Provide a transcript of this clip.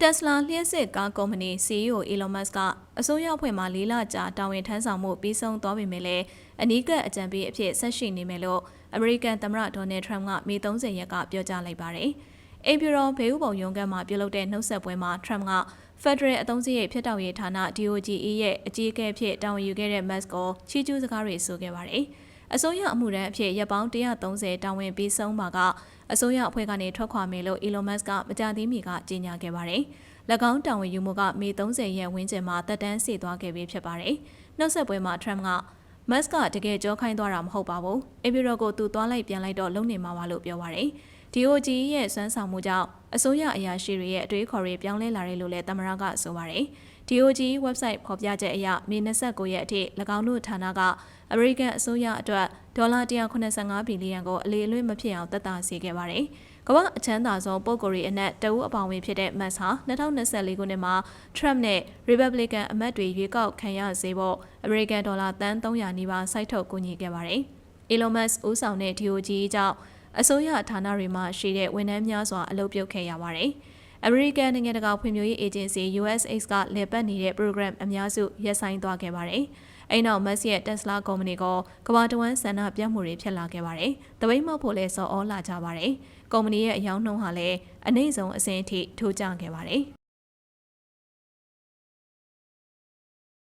Tesla လျှက်စစ်ကားကုမ္ပဏီ CEO Elon Musk ကအစိုးရအဖွဲ့မှလေးလကြာတာဝန်ထမ်းဆောင်မှုပြီးဆုံးသွားပေမဲ့လည်းအနီးကပ်အကြံပေးအဖြစ်ဆက်ရှိနေမယ်လို့အမေရိကန်သမ္မတဒေါ်နယ်ထရမ့်ကမေ30ရက်ကပြောကြားလိုက်ပါတယ်။အိမ်ဖြူတော်ဘေးဥပုံရုံးကမှပြုလုပ်တဲ့နှုတ်ဆက်ပွဲမှာထရမ့်က Federal အသုံးစရိတ်ဖြစ်တောက်ရေးဌာန DOGE ရဲ့အကြီးအကဲဖြစ်တာဝန်ယူခဲ့တဲ့ Musk ကိုချီးကျူးစကားတွေဆိုခဲ့ပါတယ်။ အစိုးရအမှုရန်အဖြစ်ရပ်ပေါင်း130တာဝန်ပြီးဆုံးပါကအစိုးရအဖွဲ့ကနေထွက်ခွာမယ်လို့ Elon Musk ကမကြသေးမီကကြေညာခဲ့ပါတယ်။၎င်းတာဝန်ယူမှုကမေ30ရက်ဝန်းကျင်မှာတက်တန်းစီသွားခဲ့ပြီးဖြစ်ပါတယ်။နောက်ဆက်ပွဲမှာ Trump ကမတ်ကတကယ်ကြောခိုင်းသွားတာမဟုတ်ပါဘူး။အေဗီရောကိုသူသွားလိုက်ပြန်လိုက်တော့လုံနေမှာပါလို့ပြောပါတယ်။ DOG ရဲ့စွမ်းဆောင်မှုကြောင့် အစိုးရအရာရှိတွေရဲ့အတွေးခေါ်တွေပြောင်းလဲလာတယ်လို့လည်းသမရကဆိုပါတယ်။ DOG website ဖော်ပြချက်အရမေ29ရက်အထိ၎င်းတို့ဌာနကအမေရိကန်အစိုးရအတွက်ဒေါ်လာ185ဘီလီယံကိုအလေးအလွတ်မဖြစ်အောင်တက်တာစေခဲ့ပါတယ်။ကမ္ဘာအချမ်းသာဆုံးပုဂ္ဂိုလ်တွေအနက်တအူးအပေါင်းဝင်ဖြစ်တဲ့မတ်ဟာ2024ခုနှစ်မှာ Trump နဲ့ Republican အမတ်တွေရွေးကောက်ခံရစေဖို့အမေရိကန်ဒေါ်လာတန်း300နီးပါးစိုက်ထုတ်ကူညီခဲ့ပါတယ်။ Elon Musk ဦးဆောင်တဲ့ DOG ကြောင့် အစိုးရဌာနတွေမှာရှိတဲ့ဝန်ထမ်းများစွာအလုပ်ပြုတ်ခဲ့ရပါတယ်။ American နိုင်ငံတကာဖွံ့ဖြိုးရေး agency USAID ကလည်ပတ်နေတဲ့ program အများစုရပ်ဆိုင်းသွားခဲ့ပါတယ်။အဲ့နောက် Musk ရဲ့ Tesla ကုမ္ပဏီကကမ္ဘာတဝန်းဆန္ဒပြမှုတွေဖြစ်လာခဲ့ပါတယ်။တပိတ်မောက်ဖို့လဲစော်ဩလာကြပါတယ်။ကုမ္ပဏီရဲ့အယောင်းနှုန်းဟာလည်းအနည်းဆုံးအဆင့်အထိထိုးကျခဲ့ပါတယ်။